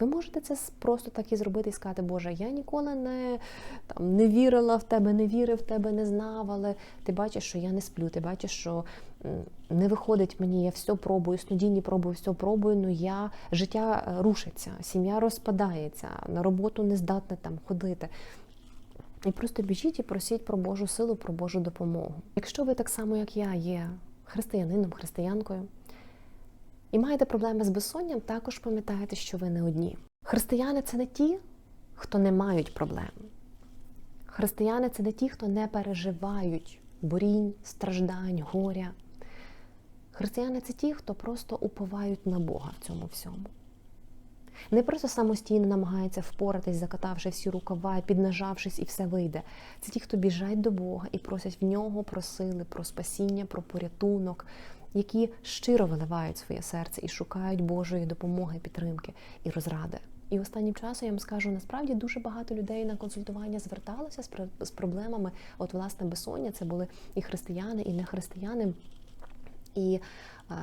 Ви можете це просто так і зробити і сказати, Боже, я ніколи не, там, не вірила в тебе, не вірив в тебе, не знав, але ти бачиш, що я не сплю, ти бачиш, що не виходить мені, я все пробую, снодійні пробую, все пробую, ну я життя е, рушиться, сім'я розпадається, на роботу не здатна там ходити. І просто біжіть і просіть про Божу силу, про Божу допомогу. Якщо ви так само, як я, є християнином, християнкою, і маєте проблеми з безсонням, також пам'ятайте, що ви не одні. Християни це не ті, хто не мають проблем. Християни це не ті, хто не переживають борінь, страждань, горя. Християни це ті, хто просто уповають на Бога в цьому всьому. Не просто самостійно намагаються впоратись, закатавши всі рукава, піднажавшись, і все вийде. Це ті, хто біжать до Бога і просять в нього про сили, про спасіння, про порятунок, які щиро виливають своє серце і шукають Божої допомоги, підтримки і розради. І останнім часом я вам скажу, насправді дуже багато людей на консультування зверталося з про- проблемами. От, власне, безсоння це були і християни, і не християни. І е,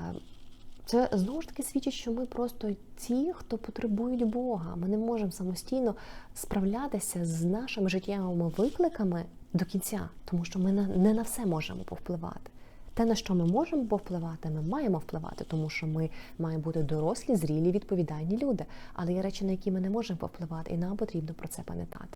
це знову ж таки свідчить, що ми просто ті, хто потребують Бога. Ми не можемо самостійно справлятися з нашими життєвими викликами до кінця, тому що ми не на все можемо повпливати. Те, на що ми можемо повпливати, ми маємо впливати, тому що ми маємо бути дорослі, зрілі, відповідальні люди. Але є речі, на які ми не можемо повпливати, і нам потрібно про це пам'ятати.